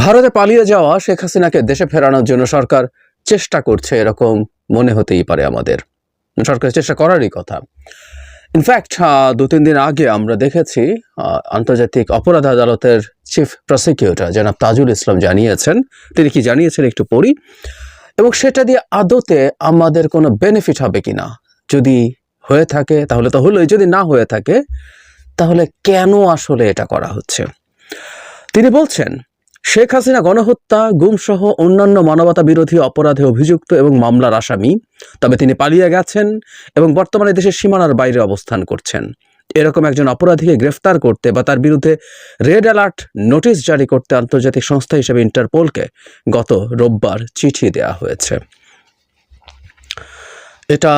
ভারতে পালিয়ে যাওয়া শেখ হাসিনাকে দেশে ফেরানোর জন্য সরকার চেষ্টা করছে, এরকম মনে হতেই পারে আমাদের। সরকার চেষ্টা করারই কথা। ইনফ্যাক্ট দু তিন দিন আগে আমরা দেখেছি আন্তর্জাতিক অপরাধ আদালতের চিফ প্রসিকিউটর জনাব তাজুল ইসলাম জানিয়েছেন, তিনি কি জানিয়েছেন একটু পড়ি, এবং সেটা দিয়ে আদতে আমাদের কোনো বেনিফিট হবে কিনা যদি হয়ে থাকে, তাহলে তো হলোই, যদি না হয়ে থাকে, তাহলে কেন আসলে এটা করা হচ্ছে? তিনি বলছেন শেখ হাসিনা গণহত্যা, গুমসহ অন্যান্য মানবতা বিরোধী অপরাধে অভিযুক্ত এবং মামলার আসামি। তবে তিনি পালিয়ে গেছেন এবং বর্তমানে দেশের সীমানার বাইরে অবস্থান করছেন। এরকম একজন অপরাধীকে গ্রেফতার করতে বা তার বিরুদ্ধে রেড অ্যালার্ট নোটিশ জারি করতে আন্তর্জাতিক সংস্থা হিসেবে ইন্টারপোলকে গত রোববার চিঠি দেওয়া হয়েছে। এটা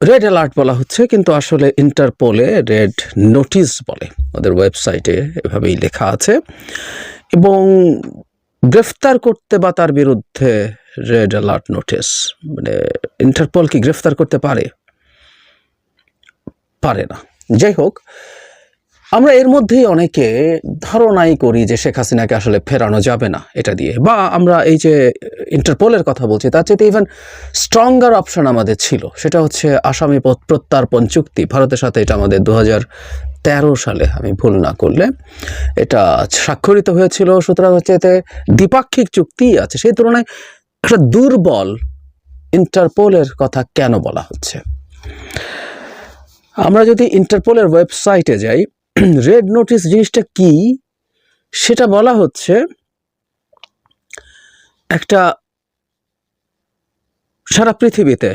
রেড অ্যালার্ট বলা হচ্ছে, কিন্তু আসলে ইন্টারপোলে রেড নোটিশ বলে। ওদের ওয়েবসাইটে এভাবেই লেখা আছে। এবং গ্রেফতার করতে বা তার বিরুদ্ধে রেড অ্যালার্ট নোটিস মানে ইন্টারপোল কি গ্রেফতার করতে পারে? পারে না। যাই হোক, আমরা এর মধ্যেই অনেকে ধারণাই করি যে শেখ হাসিনাকে আসলে ফেরানো যাবে না এটা দিয়ে। বা আমরা এই যে ইন্টারপোলের কথা বলছি, তার চেয়ে ইভেন স্ট্রঙ্গার অপশন আমাদের ছিল। সেটা হচ্ছে আসামি প্রত্যার্পণ চুক্তি। ভারতের সাথে এটা আমাদের দু হাজার তেরো সালে, আমি ভুল না করলে। এটা স্বাক্ষরিত হয়েছিল, সুতরাং হচ্ছে এতে দ্বিপাক্ষিক চুক্তিই আছে। সেই তুলনায় একটা দুর্বল ইন্টারপোলের কথা কেন বলা হচ্ছে? আমরা যদি ইন্টারপোলের ওয়েবসাইটে যাই, রেড নোটিশ জিনিসটা কি? সেটা বলা হচ্ছে একটা সারা পৃথিবীতে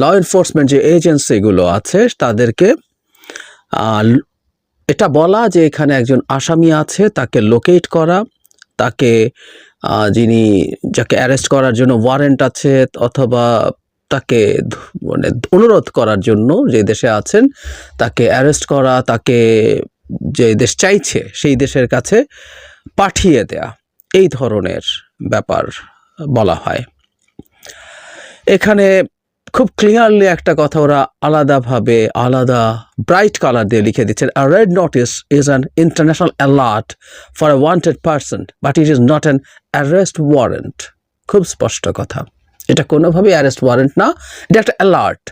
ল এনফোর্সমেন্ট যে এজেন্সিগুলো আছে, তাদেরকে এটা বলা যে এখানে একজন আসামি আছে, তাকে লোকেট করা, তাকে যিনি যাকে অ্যারেস্ট করার জন্য ওয়ারেন্ট আছে অথবা তাকে মানে অনুরোধ করার জন্য যে দেশে আছেন, তাকে অ্যারেস্ট করা, তাকে যে দেশ চাইছে সেই দেশের কাছে পাঠিয়ে দেয়া, এই ধরনের ব্যাপার বলা হয়। এখানে খুব ক্লিয়ারলি একটা কথা ওরা আলাদাভাবে আলাদা ব্রাইট কালার দিয়ে লিখে দিচ্ছেন a red notice is an international alert for a wanted person but it is not an arrest warrant খুব স্পষ্ট কথা। এটা কোনোভাবেই অ্যারেস্ট ওয়ারেন্ট না, এটা একটা অ্যালার্ট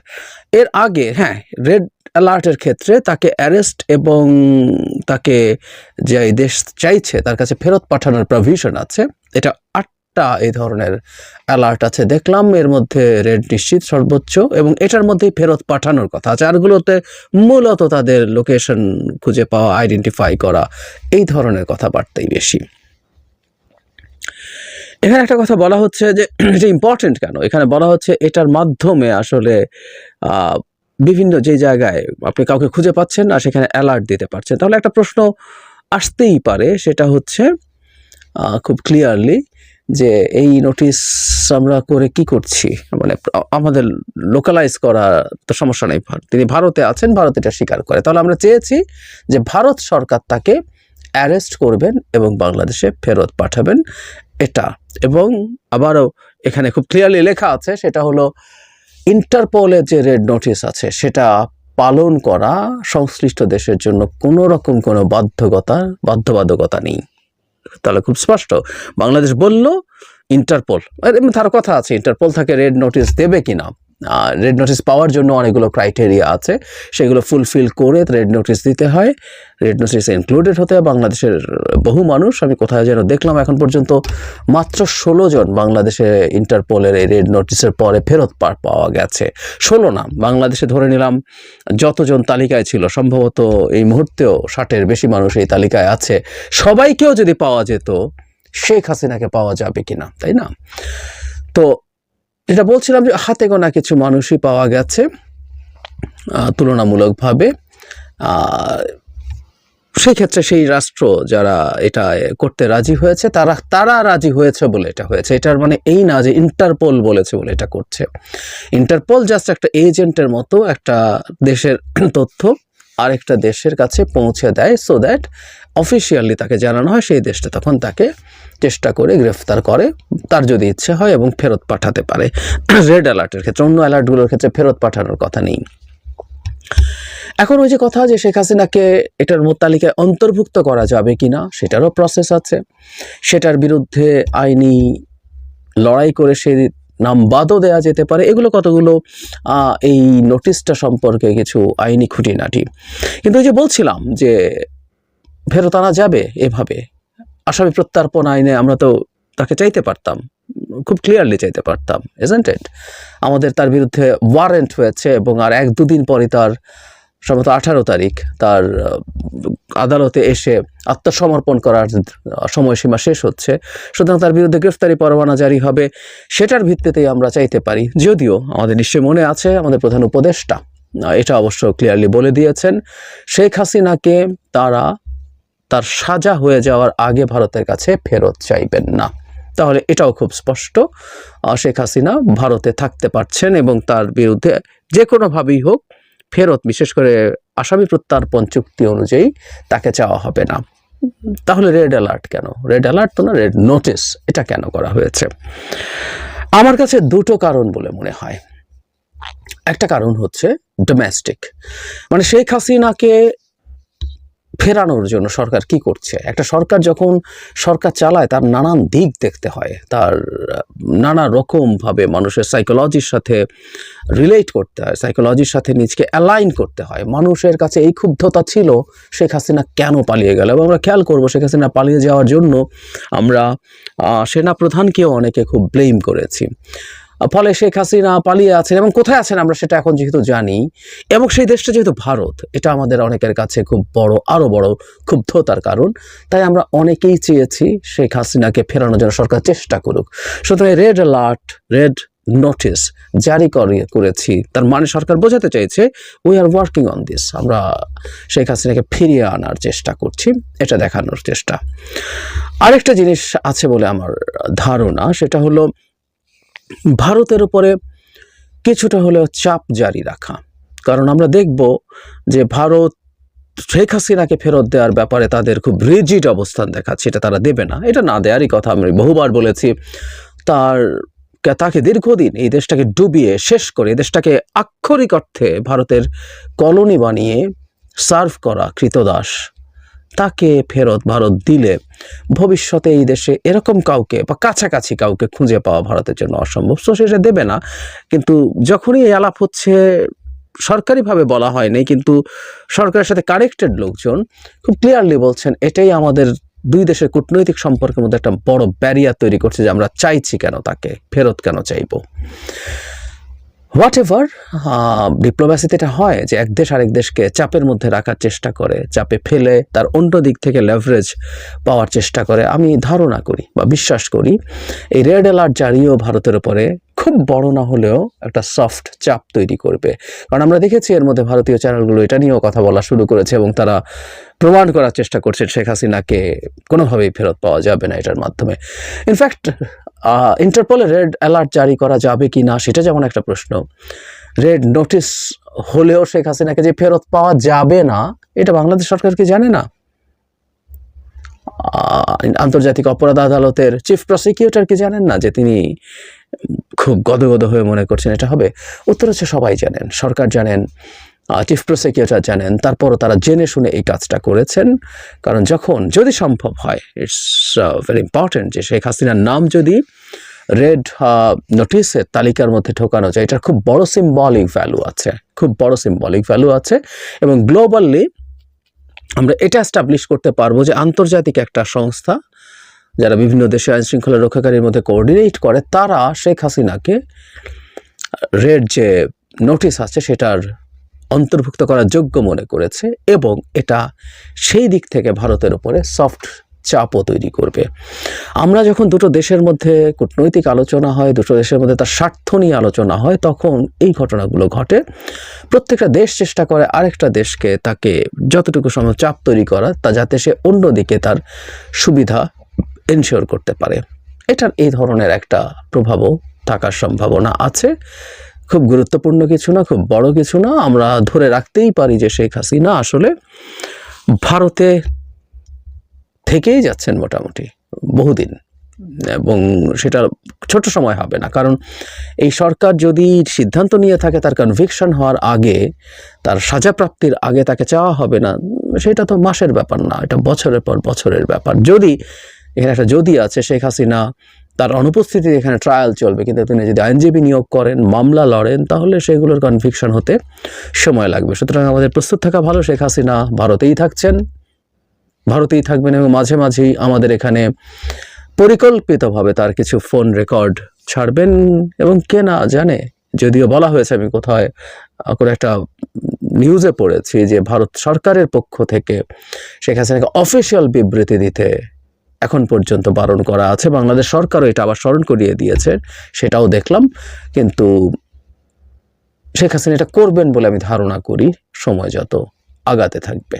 এর আগে হ্যাঁ রেড অ্যালার্টের ক্ষেত্রে তাকে অ্যারেস্ট এবং তাকে যে দেশ চাইছে, তার কাছে ফেরত পাঠানোর প্রভিশন আছে। এটা আটটা এই ধরনের অ্যালার্ট আছে। দেখলাম এর মধ্যে রেড নিশ্চিত সর্বোচ্চ এবং এটার মধ্যেই ফেরত পাঠানোর কথা আছে। আরগুলোতে মূলত তাদের লোকেশন খুঁজে পাওয়া আইডেন্টিফাই করা, এই ধরনের কথাবার্তাই বেশি। এখানে একটা কথা বলা হচ্ছে যে, এটা ইম্পর্টেন্ট কেন? এখানে বলা হচ্ছে এটার মাধ্যমে আসলে বিভিন্ন যে জায়গায় আপনি কাউকে খুঁজে পাচ্ছেন না সেখানে অ্যালার্ট দিতে পারছেন। তাহলে একটা প্রশ্ন আসতেই পারে, সেটা হচ্ছে খুব ক্লিয়ারলি যে এই নোটিশ আমরা করে কি করছি? মানে আমাদের লোকালাইজ করা তো সমস্যা নেই তিনি ভারতে আছেন, ভারত এটা স্বীকার করে। তাহলে আমরা চেয়েছি যে ভারত সরকার তাকে অ্যারেস্ট করবেন এবং বাংলাদেশে ফেরত পাঠাবেন এটা। এবং আবারও এখানে খুব ক্লিয়ারলি লেখা আছে, সেটা হলো ইন্টারপোলের যে রেড নোটিশ আছে, সেটা পালন করা সংশ্লিষ্ট দেশের জন্য কোনো রকম কোনো বাধ্যকতা বাধ্যবাধকতা নেই। তাহলে খুব স্পষ্ট। বাংলাদেশ বলল, ইন্টারপোল। তার কথা আছে, ইন্টারপোল থাকে রেড নোটিশ দেবে কিনা। রেড নোটিস পাওয়ার জন্য অনেকগুলো ক্রাইটেরিয়া আছে। সেগুলো ফুলফিল করে রেড নোটিস দিতে হয়। রেড নোটিস ইনক্লুডেড হতে হয় বাংলাদেশের বহু মানুষ। আমি কোথায় যেন দেখলাম এখন পর্যন্ত মাত্র ষোলো জন বাংলাদেশে ইন্টারপোলের এই রেড নোটিসের পরে ফেরত পা- পাওয়া গেছে। ষোলো না বাংলাদেশে ধরে নিলাম যতজন তালিকায় ছিল, সম্ভবত এই মুহূর্তেও ষাটের বেশি মানুষ এই তালিকায় আছে। সবাইকেও যদি পাওয়া যেত, শেখ হাসিনাকে পাওয়া যাবে কিনা, তাই না? তো যেটা বলছিলাম যে হাতে গোনা কিছু মানুষই পাওয়া গেছে তুলনামূলকভাবে। আহ, সেই ক্ষেত্রে সেই রাষ্ট্র যারা এটা করতে রাজি হয়েছে তারা তারা রাজি হয়েছে বলে এটা হয়েছে। এটার মানে এই না যে ইন্টারপোল বলেছে বলে এটা করছে। ইন্টারপোল জাস্ট একটা এজেন্টের মতো একটা দেশের তথ্য। আরেকটা দেশের কাছে পৌঁছে দেয় সো দ্যাট অফিসিয়ালি তাকে জানানো হয়, সেই দেশটা তখন তাকে চেষ্টা করে গ্রেফতার করে। তার যদি ইচ্ছে হয় এবং ফেরত পাঠাতে পারে। রেড অ্যালার্টের ক্ষেত্রে, অন্য অ্যালার্টগুলোর ক্ষেত্রে ফেরত পাঠানোর কথা নেই। এখন ওই যে কথা যে শেখ হাসিনাকে এটার তালিকায় অন্তর্ভুক্ত করা যাবে কি না সেটারও প্রসেস আছে। সেটার বিরুদ্ধে আইনি লড়াই করে সে নাম বাদও দেওয়া যেতে পারে। এগুলো কতগুলো? এই নোটিশটা সম্পর্কে কিছু আইনি খুঁটিনাটি। কিন্তু ওই যে বলছিলাম যে ফেরত আনা যাবে এভাবে। আসামি প্রত্যার্পণ আইনে আমরা তো তাকে চাইতে পারতাম। খুব ক্লিয়ারলি চাইতে পারতাম এজেন্টেড আমাদের তার বিরুদ্ধে ওয়ারেন্ট হয়েছে এবং আর এক দুদিন পরে তার সম্ভবত আঠারো তারিখ তার আদালতে এসে আত্মসমর্পণ করার সময়সীমা শেষ হচ্ছে। সুতরাং তার বিরুদ্ধে গ্রেফতারি পরোয়ানা জারি হবে, সেটার ভিত্তিতেই আমরা চাইতে পারি। যদিও আমাদের নিশ্চয়ই মনে আছে আমাদের প্রধান উপদেষ্টা, এটা অবশ্য ক্লিয়ারলি বলে দিয়েছেন, শেখ হাসিনাকে তারা তার সাজা হয়ে যাওয়ার আগে ভারতের কাছে ফেরত চাইবেন না। তাহলে এটাও খুব স্পষ্ট শেখ হাসিনা ভারতে থাকতে পারছেন এবং তার বিরুদ্ধে যে কোনোভাবেই হোক ফেরত, বিশেষ করে আসামি প্রত্যার্পণ চুক্তি অনুযায়ী তাকে চাওয়া হবে না। তাহলে রেড অ্যালার্ট কেন? রেড অ্যালার্ট তো না রেড নোটিস এটা কেন করা হয়েছে? আমার কাছে দুটো কারণ বলে মনে হয়। একটা কারণ হচ্ছে ডোমেস্টিক মানে শেখ হাসিনাকে ফেরানোর জন্য সরকার কি করছে? একটা সরকার যখন সরকার চালায়, তার নানান দিক দেখতে হয়। তার, নানা রকমভাবে মানুষের সাইকোলজির সাথে রিলেট করতে হয় সাইকোলজির সাথে নিজকে অ্যালাইন করতে হয়। মানুষের কাছে এই ক্ষুব্ধতা ছিল, শেখ হাসিনা কেন পালিয়ে গেল? এবং আমরা খেয়াল করব, শেখ হাসিনা পালিয়ে যাওয়ার জন্য আমরা সেনাপ্রধানকেও অনেকে খুব ব্লেম করেছি। ফলে শেখ হাসিনা পালিয়ে আছেন এবং কোথায় আছেন আমরা সেটা এখন যেহেতু জানি, এবং সেই দেশটা যেহেতু ভারত, এটা আমাদের অনেকের কাছে খুব বড় আরও বড় ক্ষুব্ধতার কারণ। তাই আমরা অনেকেই চেয়েছি শেখ হাসিনাকে ফেরানোর জন্য সরকার চেষ্টা করুক। সুতরাং রেড অ্যালার্ট রেড নোটিস জারি করে, করেছি। তার মানে সরকার বোঝাতে চাইছে we are working on this আমরা শেখ হাসিনাকে ফিরিয়ে আনার চেষ্টা করছি, এটা দেখানোর চেষ্টা। আরেকটা জিনিস আছে বলে আমার ধারণা, সেটা হলো ভারতের উপরে কিছুটা হলেও চাপ জারি রাখা। কারণ আমরা দেখব যে ভারত শেখ হাসিনাকে ফেরত দেওয়ার ব্যাপারে তাদের খুব রিজিড অবস্থান দেখাচ্ছে এটা তারা দেবে না। এটা না দেওয়ারই কথা আমি বহুবার বলেছি। তার তাকে দীর্ঘদিন এই দেশটাকে ডুবিয়ে শেষ করে, এই দেশটাকে আক্ষরিক অর্থে ভারতের কলোনি বানিয়ে সার্ভ করা কৃতদাস। তাকে ফেরত ভারত দিলে ভবিষ্যতে এই দেশে এরকম কাউকে বা কাছাকাছি কাউকে খুঁজে পাওয়া ভারতের জন্য অসম্ভব। সো সেটা দেবে না, কিন্তু যখনই এই আলাপ হচ্ছে, সরকারিভাবে বলা হয়নি, কিন্তু সরকারের সাথে কানেক্টেড লোকজন খুব ক্লিয়ারলি বলছেন, এটাই আমাদের দুই দেশের কূটনৈতিক সম্পর্কের মধ্যে একটা বড় ব্যারিয়ার তৈরি করছে যে আমরা চাইছি কেন তাকে, ফেরত কেন চাইব? হোয়াট এভার ডিপ্লোম্যাসিতে এটা হয় যে এক দেশ আরেক দেশকে চাপের মধ্যে রাখার চেষ্টা করে, চাপে ফেলে, তার অন্য দিক থেকে লেভারেজ পাওয়ার চেষ্টা করে। আমি ধারণা করি বা বিশ্বাস করি, এই রেড অ্যালার্ট জারিও ভারতের উপরে খুব বড় না হলেও একটা সফট চাপ তৈরি করবে। কারণ আমরা দেখেছি এর মধ্যে ভারতীয় চ্যানেলগুলো এটা নিয়েও কথা বলা শুরু করেছে এবং তারা প্রমাণ করার চেষ্টা করছে শেখ হাসিনাকে কোনোভাবেই ফেরত পাওয়া যাবে না এটার মাধ্যমে। ইনফ্যাক্ট ইন্টারপোলে রেড অ্যালার্ট জারি করা যাবে কি না সেটা যেমন একটা প্রশ্ন। রেড নোটিশ হলেও শেখ হাসিনাকে যে ফেরত পাওয়া যাবে না, এটা বাংলাদেশ সরকার কি জানে না? আন্তর্জাতিক অপরাধ আদালতের চিফ প্রসিকিউটর কি জানেন না যে তিনি খুব গদগদ হয়ে মনে করছেন এটা হবে? উত্তর হচ্ছে সবাই জানেন। সরকার জানেন চিফ প্রসিকিউটর জানেন, তারপরও তারা জেনে শুনে এই কাজটা করেছেন। কারণ যখন, যদি সম্ভব হয় ইটস ভেরি ইম্পর্টেন্ট যে শেখ হাসিনার নাম যদি রেড নোটিসের তালিকার মধ্যে ঢোকানো যায়, এটার খুব বড় সিম্বলিক ভ্যালু আছে। খুব বড় সিম্বলিক ভ্যালু আছে। এবং গ্লোবালি আমরা এটা এস্টাবলিশ করতে পারব যে আন্তর্জাতিক একটা সংস্থা, যারা বিভিন্ন দেশে আইন শৃঙ্খলা রক্ষাকারীর মধ্যে কোঅর্ডিনেট করে, তারা শেখ হাসিনাকে রেড যে নোটিশ আছে, সেটার অন্তর্ভুক্ত করার যোগ্য মনে করেছে এবং এটা সেই দিক থেকে ভারতের উপরে সফট চাপও তৈরি করবে। আমরা যখন দুটো দেশের মধ্যে কূটনৈতিক আলোচনা হয়, দুটো দেশের মধ্যে তার স্বার্থ নিয়ে আলোচনা হয়, তখন এই ঘটনাগুলো ঘটে। প্রত্যেকটা দেশ চেষ্টা করে আরেকটা দেশকে তাকে যতটুকু সম্ভব চাপ তৈরি করা তা যাতে সে অন্যদিকে তার সুবিধা এনশিওর করতে পারে। এটার এই ধরনের একটা প্রভাবও থাকার সম্ভাবনা আছে। খুব গুরুত্বপূর্ণ কিছু না, খুব বড় কিছু না, আমরা ধরে রাখতেই পারি যে শেখ হাসিনা আসলে ভারতে থেকেই যাচ্ছেন মোটামুটি, বহুদিন। এবং সেটা ছোট সময় হবে না, কারণ এই সরকার যদি সিদ্ধান্ত নিয়ে থাকে তার কনভিকশন হওয়ার আগে, তার সাজা প্রাপ্তির আগে তাকে চাওয়া হবে না, সেটা তো মাসের ব্যাপার না, এটা বছরের পর বছরের ব্যাপার। যদি, এখানে একটা যদি আছে, শেখ হাসিনা তার অনুপস্থিতিতে এখানে ট্রায়াল চলবে। কিন্তু তিনি যদি আইনজীবী নিয়োগ করেন, মামলা লড়েন, তাহলে সেগুলোর কনভিকশন হতে সময় লাগবে। সুতরাং আমাদের প্রস্তুত থাকা ভালো, শেখ হাসিনা ভারতেই থাকছেন, ভারতেই থাকবেন এবং মাঝে মাঝেই আমাদের এখানে পরিকল্পিতভাবে তার কিছু ফোন রেকর্ড ছাড়বেন এবং কে না জানে, যদিও বলা হয়েছে আমি কোথায় কোনো একটা নিউজে পড়েছি যে ভারত সরকারের পক্ষ থেকে শেখ হাসিনাকে অফিসিয়াল বিবৃতি দিতে এখন পর্যন্ত বারণ করা আছে। বাংলাদেশ সরকারও এটা আবার স্মরণ করিয়ে দিয়েছে, সেটাও দেখলাম। কিন্তু শেখ হাসিনা এটা করবেন বলে আমি ধারণা করি, সময় যত আগাতে থাকবে।